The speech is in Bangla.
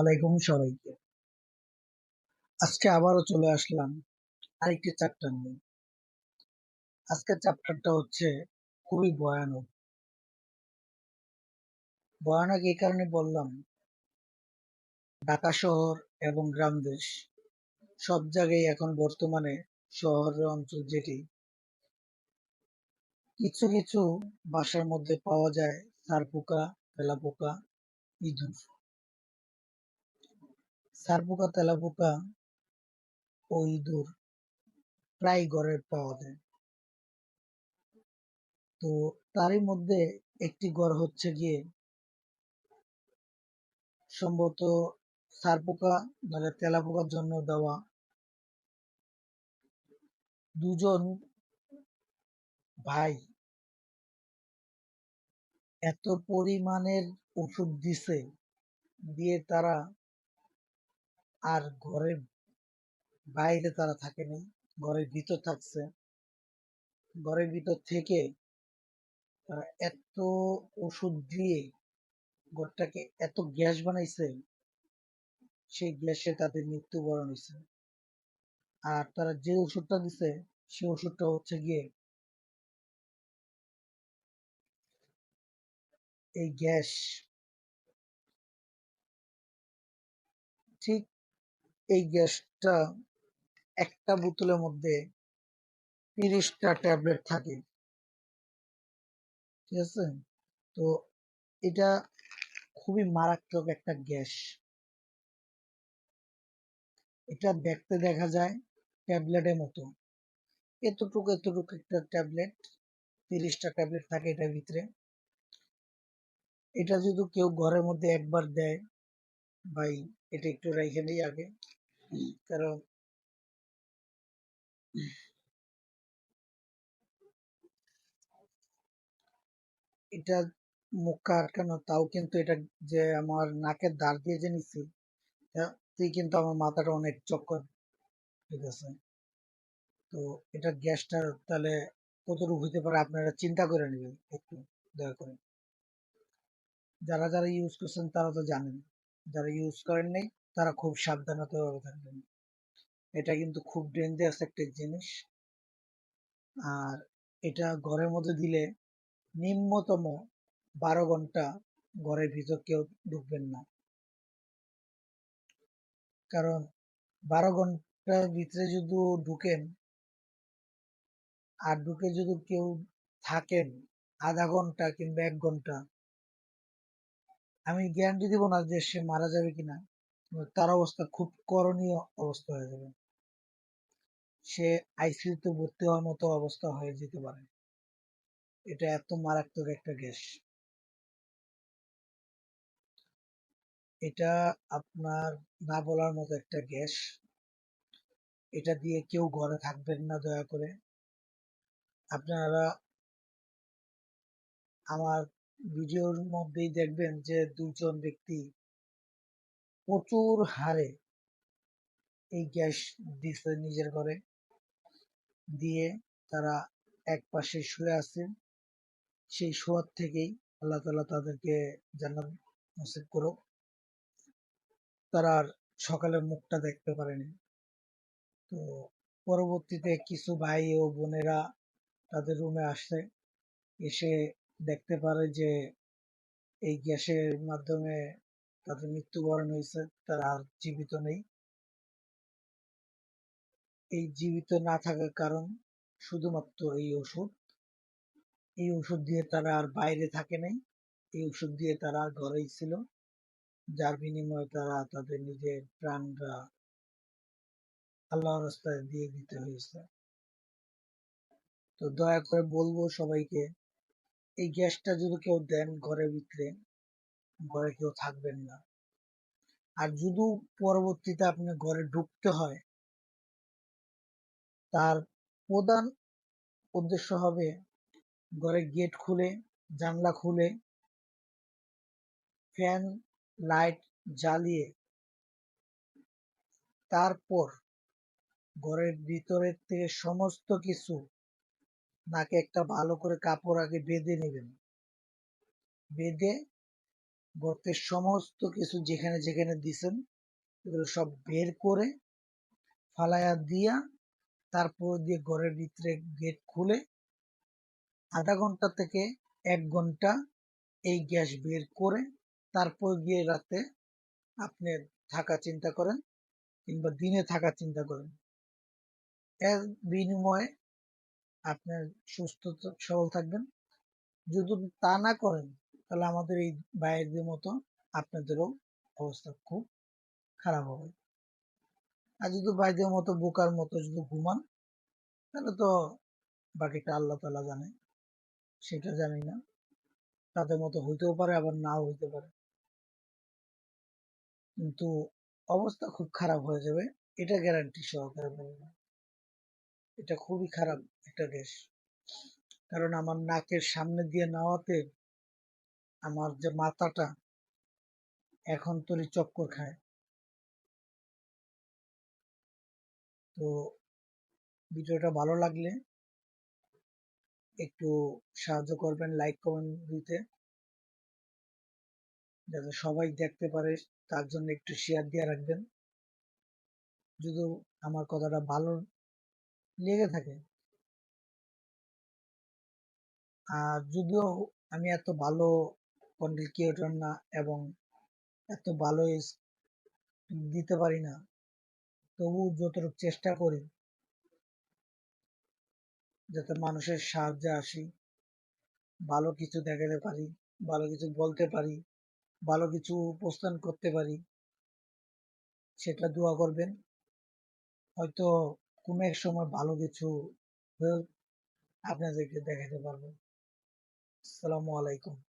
আলাইকুম সবাইকে। আজকে আবারও চলে আসলাম আরেকটি চ্যাপ্টার নিয়ে। আজকের চ্যাপ্টারটা হচ্ছে খুবই ভয়ানক। ভয়ানক এই কারণে বললাম, ঢাকা শহর এবং গ্রাম দেশ সব জায়গায় এখন বর্তমানে শহরের অঞ্চল যেটি, কিছু কিছু বাসার মধ্যে পাওয়া যায় সার পোকা তেলা পোকা ইঁদুর। সার পোকা তেলা ও ইঁদুর প্রায় ঘরে পাওয়া যায়। তো তারই মধ্যে একটি ঘর হচ্ছে গিয়ে সম্ভবত সার পোকা মানে তেলা পোকার জন্য দেওয়া। দুজন ভাই এত পরিমাণের ওষুধ দিছে দিয়ে তারা আর ঘরের বাইরে তারা থাকেনি, ঘরের ভিতর থাকছে। ঘরের ভিতর থেকে তারা এত ওষুধ দিয়ে ঘরটাকে এত গ্যাস বানাইছে, সেই গ্যাসে তাদের মৃত্যুবরণ হয়েছে আর তারা যে ওষুধটা দিছে সেই ওষুধটা হচ্ছে গিয়ে এই গ্যাস। ঠিক এই গ্যাসটা একটা বোতলের মধ্যে তিরিশটা ট্যাবলেট থাকে। ঠিক আছে? তো এটা খুবই মারাত্মক একটা গ্যাস। এটা দেখতে দেখা যায় ট্যাবলেটের মতো। এতটুকু এতটুকু একটা ট্যাবলেট, তিরিশটা ট্যাবলেট থাকে এটার ভিতরে। এটা যদি কেউ ঘরের মধ্যে একবার দেয়, ভাই, এটা একটু রেখে দিই আগে। কারণ এটা মুখা আটকানো তাও কিন্তু এটা যে আমার নাকের দাঁড় দিয়ে যে নিচ্ছি তুই কিন্তু আমার মাথাটা অনেক চক্কর, ঠিক আছে? তো এটা গ্যাসটা তাহলে কতটুকু হইতে পারে আপনারা চিন্তা করে নেবেন একটু, দয়া করে। যারা যারা ইউজ করছেন তারা তো জানেন। যারা ইউজ করেন নাই, তারা খুব সাবধানতা থাকবেন। এটা কিন্তু খুব ডেঞ্জারাস একটা জিনিস। আর এটা ঘরের মধ্যে দিলে নিম্নতম বারো ঘণ্টা ঘরের ভিতর কেউ ঢুকবেন না। কারণ বারো ঘণ্টার ভিতরে যদি ঢুকেন, আর ঢুকে যদি কেউ থাকেন আধা ঘণ্টা কিংবা এক ঘণ্টা আমি গ্যারান্টি দিব না যে সে মারা যাবে কিনা তার অবস্থা খুব করণীয় অবস্থা হয়ে যাবে। সে আইসিইউতে ভর্তি হওয়ার মতো অবস্থা হয়ে যেতে পারে। এটা এত মারাত্মক একটা গ্যাস। এটা আপনার না বলার মতো একটা গ্যাস। এটা দিয়ে কেউ ঘরে থাকবেন না, দয়া করে। আপনারা আমার ভিডিওর মধ্যেই দেখবেন যে দুজন ব্যক্তি প্রচুর হারে এই গ্যাস দিচ্ছে নিজের ঘরে দিয়ে তারা এক পাশে শুয়ে আছে সেই শোয়ার থেকেই আল্লাহ তালা তাদেরকে জান্নাত নসিব করো তারা আর সকালে মুখটা দেখতে পারেনি। তো পরবর্তীতে কিছু ভাই ও বোনেরা তাদের রুমে আসে এসে দেখতে পারে যে, এই গ্যাসের মাধ্যমে তাদের মৃত্যুবরণ হয়েছে, তারা আর জীবিত নেই। এই জীবিত না থাকার কারণ শুধুমাত্র এই ওষুধ। এই ওষুধ দিয়ে তারা আর বাইরে থাকে নাই। এই ওষুধ দিয়ে তারা ঘরেই ছিল। যার বিনিময়ে তারা তাদের নিজের প্রাণরা আল্লাহ রাস্তায় দিয়ে দিতে হয়েছে। তো দয়া করে বলব সবাইকে এই গ্যাসটা যদি কেউ দেন ঘরের ভিতরে, ঘরে কেউ থাকবেন না। আর যদি পরবর্তীতে আপনি ঘরে ঢুকতে হয়, তার প্রধান উদ্দেশ্য হবে ঘরের গেট খুলে, জানলা খুলে, ফ্যান, লাইট জ্বালিয়ে তারপর ঘরের ভিতরের থেকে সমস্ত কিছু নাকে একটা ভালো করে কাপড় আগে বেঁধে নেবেন। বেঁধে গর্তের সমস্ত কিছু যেখানে যেখানে দিছেন, এগুলো সব বের করে ফালাইয়া দিয়া তারপর দিয়ে ঘরের ভিতরে গেট খুলে আধা ঘণ্টা থেকে এক ঘণ্টা এই গ্যাস বের করে তারপর গিয়ে রাতে আপনি থাকা চিন্তা করেন কিংবা দিনে থাকার চিন্তা করেন। এর বিনিময়ে আপনার সুস্থ সবল থাকবেন। যদি তা না করেন, তাহলে আমাদের এই বাইরের মতো আপনাদেরও অবস্থা খুব খারাপ হবে। আর যদি বাইরের মতো বোকার মতো যদি ঘুমান, তাহলে তো বাকিটা আল্লাহ তালা জানে, সেটা জানি না। তাদের মতো হইতেও পারে, আবার নাও হইতে পারে। কিন্তু অবস্থা খুব খারাপ হয়ে যাবে, এটা গ্যারান্টি সহকারে বলব। এটা খুবই খারাপ একটা দেশ। কারণ আমার নাকের সামনে দিয়ে নেওয়াতে আমার যে মাথাটা এখন তরি চক্কর খায়। তো ভিডিওটা ভালো লাগলে একটু সাহায্য করবেন লাইক কমেন্ট দিতে। যাতে সবাই দেখতে পারে, তার জন্য একটু শেয়ার দিয়ে রাখবেন। যদি আমার কথাটা ভালো লেগে থাকে। আর যদিও আমি এত ভালো কন্টেন্ট ক্রিয়েটর না এবং এত ভালো দিতে পারি না, তবু যতটুকু চেষ্টা করি যাতে মানুষের সাহায্যে আসি, ভালো কিছু দেখাতে পারি, ভালো কিছু বলতে পারি, ভালো কিছু উপস্থান করতে পারি, সেটা দোয়া করবেন। হয়তো কোনো এক সময় ভালো কিছু আপনাদেরকে দেখাতে পারব। আসসালামু আলাইকুম।